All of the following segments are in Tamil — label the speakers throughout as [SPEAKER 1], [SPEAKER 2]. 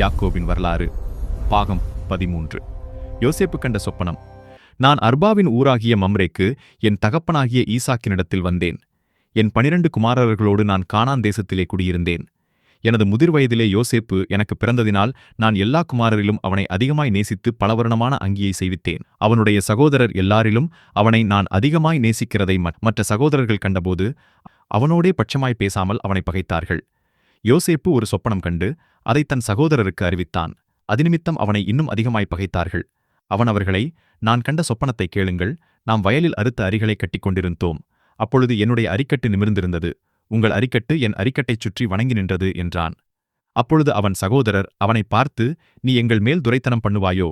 [SPEAKER 1] யாக்கோவின் வரலாறு பாகம் பதிமூன்று. யோசேப்பு கண்ட சொப்பனம் நான் அர்பாவின் ஊராகிய மம்ரேக்கு என் தகப்பனாகிய ஈசாக்கினிடத்தில் வந்தேன். என் பனிரண்டு குமாரர்களோடு நான் கானான் தேசத்திலே குடியிருந்தேன். எனது முதிர் வயதிலே யோசேப்பு எனக்கு பிறந்ததினால் நான் எல்லா குமாரரிலும் அவனை அதிகமாய் நேசித்து பலவர்ணமான அங்கியை செய்வித்தேன். அவனுடைய சகோதரர் எல்லாரிலும் அவனை நான் அதிகமாய் நேசிக்கிறதை மற்ற சகோதரர்கள் கண்டபோது அவனோடே பட்சமாய் பேசாமல் அவனை பகைத்தார்கள். யோசேப்பு ஒரு சொப்பனம் கண்டு அதை தன் சகோதரருக்கு அறிவித்தான். அதினிமித்தம் அவனை இன்னும் அதிகமாய் பகைத்தார்கள். அவன் அவர்களை நான் கண்ட சொப்பனத்தை கேளுங்கள். நாம் வயலில் அறுத்த அரிகளை கட்டிக் கொண்டிருந்தோம். அப்பொழுது என்னுடைய அரிக்கட்டு நிமிர்ந்திருந்தது. உங்கள் அரிக்கட்டு என் அரிக்கட்டைச் சுற்றி வணங்கி நின்றது என்றான். அப்பொழுது அவன் சகோதரர் அவனை பார்த்து நீ எங்கள் மேல் துரைத்தனம் பண்ணுவாயோ?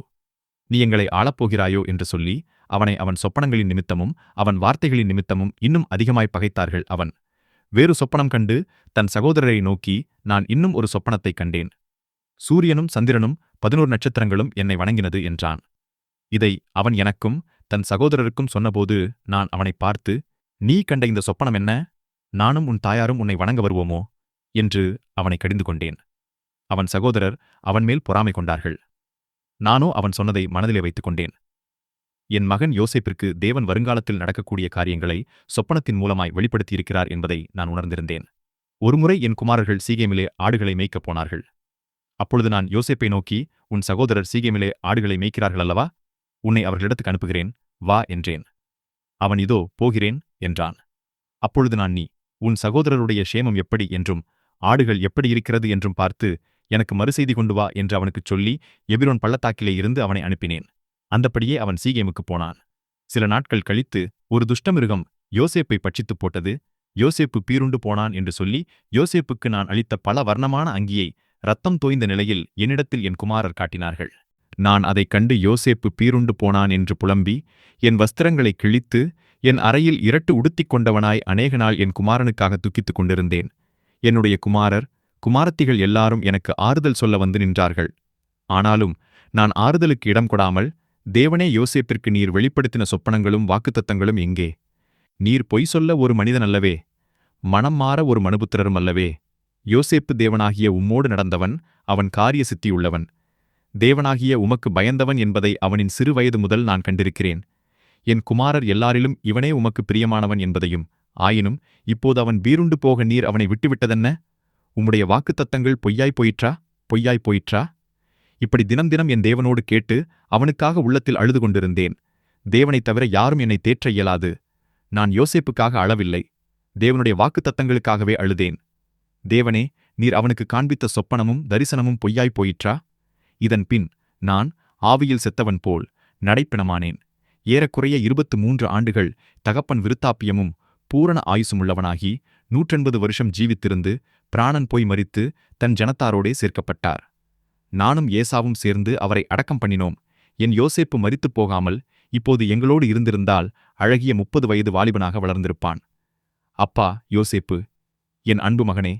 [SPEAKER 1] நீ எங்களை ஆளப்போகிறாயோ? என்று சொல்லி அவனை அவன் சொப்பனங்களின் நிமித்தமும் அவன் வார்த்தைகளின் நிமித்தமும் இன்னும் அதிகமாய் பகைத்தார்கள் அவன். வேறு சொப்பனம் கண்டு தன் சகோதரரை நோக்கி நான் இன்னும் ஒரு சொப்பனத்தைக் கண்டேன். சூரியனும் சந்திரனும் பதினோரு நட்சத்திரங்களும் என்னை வணங்கினது என்றான். இதை அவன் எனக்கும் தன் சகோதரருக்கும் சொன்னபோது நான் அவனை பார்த்து நீ கண்ட இந்த சொப்பனம் என்ன? நானும் உன் தாயாரும் உன்னை வணங்க வருவோமோ? என்று அவனை கடிந்து கொண்டேன். அவன் சகோதரர் அவன் மேல் பொறாமை கொண்டார்கள். நானோ அவன் சொன்னதை மனதிலே வைத்துக் கொண்டேன். என் மகன் யோசேப்பிற்கு தேவன் வருங்காலத்தில் நடக்கக்கூடிய காரியங்களை சொப்பனத்தின் மூலமாய் வெளிப்படுத்தியிருக்கிறார் என்பதை நான் உணர்ந்திருந்தேன். ஒருமுறை என் குமாரர்கள் சீகேமிலே ஆடுகளை மேய்க்கப் போனார்கள். அப்பொழுது நான் யோசேப்பை நோக்கி உன் சகோதரர் சீகேமிலே ஆடுகளை மேய்க்கிறார்கள் அல்லவா? உன்னை அவர்களிடத்துக்கு அனுப்புகிறேன் வா என்றேன். அவன் இதோ போகிறேன் என்றான். அப்பொழுது நான் நீ உன் சகோதரருடைய சேமம் எப்படி என்றும் ஆடுகள் எப்படி இருக்கிறது என்றும் பார்த்து எனக்கு மறுசெய்தி கொண்டு வா என்று அவனுக்குச் சொல்லி எபிரோன் பள்ளத்தாக்கிலே இருந்து அவனை அனுப்பினேன். அந்தப்படியே அவன் சீகேமுக்கு போனான். சில நாட்கள் கழித்து ஒரு துஷ்டமிருகம் யோசேப்பை பட்சித்துப் போட்டது. யோசேப்பு பீருண்டு போனான் என்று சொல்லி யோசேப்புக்கு நான் அளித்த பல வர்ணமான அங்கியை ரத்தம் தோய்ந்த நிலையில் என்னிடத்தில் என் குமாரர் காட்டினார்கள். நான் அதைக் கண்டு யோசேப்பு பீருண்டு போனான் என்று புலம்பி என் வஸ்திரங்களை கிழித்து என் அறையில் இரட்டு உடுத்திக் கொண்டவனாய் அநேக நாள் என் குமாரனுக்காக துக்கித்துக் கொண்டிருந்தேன். என்னுடைய குமாரர் குமாரத்திகள் எல்லாரும் எனக்கு ஆறுதல் சொல்ல வந்து நின்றார்கள். ஆனாலும் நான் ஆறுதலுக்கு இடம் கொடாமல் தேவனே யோசேப்பிற்கு நீர் வெளிப்படுத்தின சொப்பனங்களும் வாக்குத்தத்தங்களும் எங்கே? நீர் பொய் சொல்ல ஒரு மனிதன் அல்லவே? மனம் மாற ஒரு மனுபுத்திரரும் அல்லவே? யோசேப்பு தேவனாகிய உம்மோடு நடந்தவன் அவன் காரிய சித்தியுள்ளவன் தேவனாகிய உமக்கு பயந்தவன் என்பதை அவனின் சிறு வயது முதல் நான் கண்டிருக்கிறேன். என் குமாரர் எல்லாரிலும் இவனே உமக்கு பிரியமானவன் என்பதையும் ஆயினும் இப்போது அவன் வீருண்டு போக நீர் அவனை விட்டுவிட்டதென்ன? உம்முடைய வாக்குத்தத்தங்கள் பொய்யாய் போயிற்றா? பொய்யாய் போயிற்றா? இப்படி தினம் தினம் என் தேவனோடு கேட்டு அவனுக்காக உள்ளத்தில் அழுது கொண்டிருந்தேன் தேவனைத் தவிர யாரும் என்னை தேற்ற இயலாது. நான் யோசேப்புக்காக அளவில்லை தேவனுடைய வாக்குத்தத்தங்களுக்காகவே அழுதேன். தேவனே நீர் அவனுக்கு காண்பித்த சொப்பனமும் தரிசனமும் பொய்யாய் போயிற்றா? இதன் பின் நான் ஆவியில் செத்தவன் போல் நடைப்பிணமானேன். ஏறக்குறைய இருபத்து மூன்று ஆண்டுகள் தகப்பன் விருத்தாப்பியமும் பூரண ஆயுசுமுள்ளவனாகி நூற்றெண்பது வருஷம் ஜீவித்திருந்து பிராணன் போய் மறித்து தன் ஜனத்தாரோடே சேர்க்கப்பட்டார். நானும் ஏசாவும் சேர்ந்து அவரை அடக்கம் பண்ணினோம். என் யோசேப்பு மறித்துப் போகாமல் இப்போது எங்களோடு இருந்திருந்தால் அழகிய முப்பது வயது வாலிபனாக வளர்ந்திருப்பான். அப்பா யோசேப்பு என் அன்பு மகனே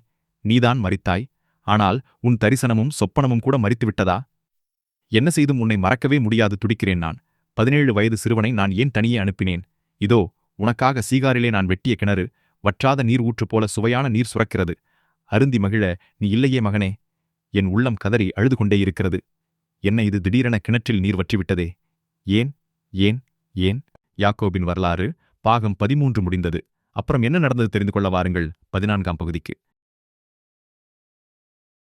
[SPEAKER 1] நீதான் மறித்தாய் ஆனால் உன் தரிசனமும் சொப்பனமும் கூட மறித்துவிட்டதா என்ன செய்தும் உன்னை மறக்கவே முடியாது துடிக்கிறேன் நான். பதினேழு வயது சிறுவனை நான் ஏன் தனியே அனுப்பினேன்? இதோ உனக்காக சீகாரிலே நான் வெட்டிய கிணறு வற்றாத நீர் ஊற்று போல சுவையான நீர் சுரக்கிறது. அருந்தி மகிழ நீ இல்லையே மகனே. என் உள்ளம் கதறி அழுது கொண்டே இருக்கிறது. என்ன இது திடீரென கிணற்றில் நீர் வற்றிவிட்டதே. ஏன் ஏன் ஏன்? யாக்கோபின் வரலாறு பாகம் பதிமூன்று முடிந்தது. அப்புறம் என்ன நடந்தது தெரிந்து கொள்ள வாருங்கள். பதினான்காம் பகுதிக்கு.